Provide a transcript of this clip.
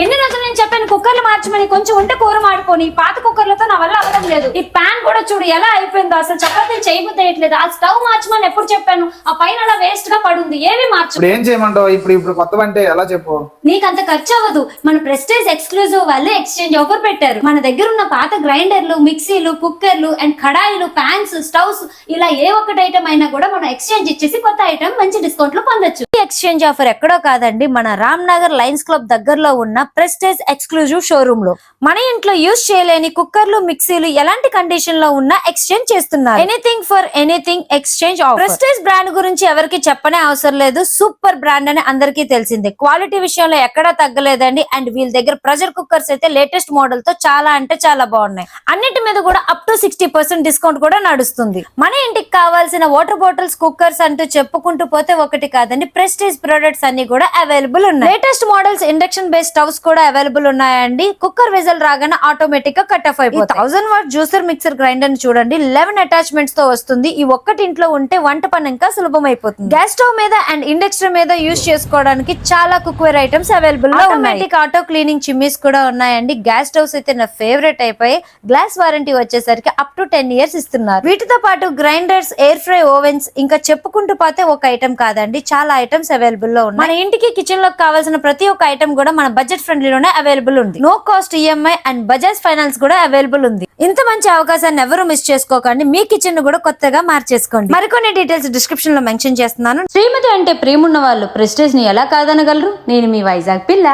ఎన్ని రోజులు నేను చెప్పాను కుక్కర్లు మార్చమని కొంచెం ఉంటే కూర మాడుకొని పాత కుక్కర్లతో నా వల్ల అవ్వడం లేదు. ఈ ప్యాన్ కూడా చూడు ఎలా అయిపోయిందో అసలు చపాతీలు చేయబుద్దేయట్లేదు ఆ స్టవ్ మార్చమని ఎప్పుడు చెప్పాను? ఆ పైన అలా వేస్ట్గా పడుంది ఏవి మార్చు ఇప్పుడు ఏం చేయమంటావు? ఇప్పుడు ఇప్పుడు కొత్త అంటే ఎలా చెప్పు? నీకంత ఖర్చు అవ్వదు. మన ప్రెస్టేజ్ ఎక్స్క్లూజివ్ వాళ్ళే ఎక్స్చేంజ్ ఆఫర్ పెట్టారు? మన దగ్గర ఉన్న పాత గ్రైండర్లు మిక్సీలు కుక్కర్లు అండ్ కడాయిలు ప్యాన్స్ స్టవ్స్ ఇలా ఏ ఒక్కటి ఐటమ్ అయినా కూడా మనం ఎక్స్చేంజ్ ఇచ్చేసి కొత్త ఐటమ్ మంచి డిస్కౌంట్లో పొందొచ్చు. ఈ ఎక్స్చేంజ్ ఆఫర్ ఎక్కడో కాదండి మన రామ్ నగర్ లయన్స్ క్లబ్ దగ్గరలో ఉన్న ప్రెస్టేజ్ ఎక్స్క్లూజివ్ షోరూమ్లో. మన ఇంట్లో యూజ్ చేయలేని కుక్కర్లు మిక్సీలు ఎలాంటి కండిషన్లో ఉన్నా ఎక్స్చేంజ్ చేస్తున్నారు. Anything for anything exchange Prestige brand గురించి ఎవరికి చెప్పనే అవసరం లేదు. సూపర్ బ్రాండ్ అని అందరికీ తెలిసిందే. క్వాలిటీ విషయంలో ఎక్కడా తగ్గలేదండి. అండ్ వీళ్ళ దగ్గర ప్రెషర్ కుక్కర్స్ అయితే లేటెస్ట్ మోడల్తో చాలా అంటే చాలా బాగున్నాయి. అన్నిటి మీద కూడా up to sixty percent discount కూడా నడుస్తుంది. మన ఇంటికి కావాల్సిన వాటర్ బాటిల్స్ కుక్కర్స్ అంటూ చెప్పుకుంటూ పోతే ఒకటి కాదండి. ప్రెస్టేజ్ ప్రొడక్ట్స్ అన్ని కూడా అవైలబుల్ ఉన్నాయి. Latest models induction based stoves కూడా అవైలబుల్ ఉన్నాయండి. కుక్కర్ విజల్ రాగానే ఆటోమేటిక్గా కట్ ఆఫ్ అయిపోతుంది thousand watt juicer mixer grinder చూడండి. లెవెన్ అటాచ్మెంట్స్తో వస్తుంది. ఈ ఒక్కటి ఇంట్లో ఉంటే వంట పని ఇంకా సులభం అయిపోతుంది. గ్యాస్ స్టవ్ మీద అండ్ ఇండక్షన్ మీద యూస్ చేసుకోవడానికి చాలా కుక్వేర్ ఐటమ్స్ అవైలబుల్లో ఉన్నాయి. ఆటో క్లీనింగ్ చిమ్మిస్ కూడా ఉన్నాయండి. గ్యాస్ స్టవ్స్ అయితే నా ఫేవరెట్ అయిపోయి గ్లాస్ వారంటీ వచ్చేసరికి అప్ టు టెన్ ఇయర్స్ ఇస్తున్నారు. వీటితో పాటు గ్రైండర్స్ ఎయిర్ ఫ్రై ఓవెన్స్ ఇంకా చెప్పుకుంటూ పోతే ఒక ఐటమ్ కాదండి. చాలా ఐటమ్స్ అవైలబుల్లో ఉన్నాయి. మన ఇంటికి కిచెన్లో కావాల్సిన ప్రతి ఒక్క ఐటమ్ కూడా మన బడ్జెట్ ఫ్రెండ్లీలోనే అవైలబుల్ ఉంది. No cost EMI and Bajaj finance కూడా అవైలబుల్ ఉంది. ఇంత మంచి అవకాశాన్ని ఎవరు మిస్ చేసుకోకండి. మీ కిచెన్ కూడా కొత్తగా మార్చేసుకోండి. మరికొన్ని డీటెయిల్స్ డిస్క్రిప్షన్లో మెన్షన్ చేస్తున్నాను. శ్రీమతి అంటే ప్రేమున్న వాళ్ళు ప్రెస్టేజ్ని ఎలా కాదనగలరు? నేను మీ వైజాగ్ పిల్ల.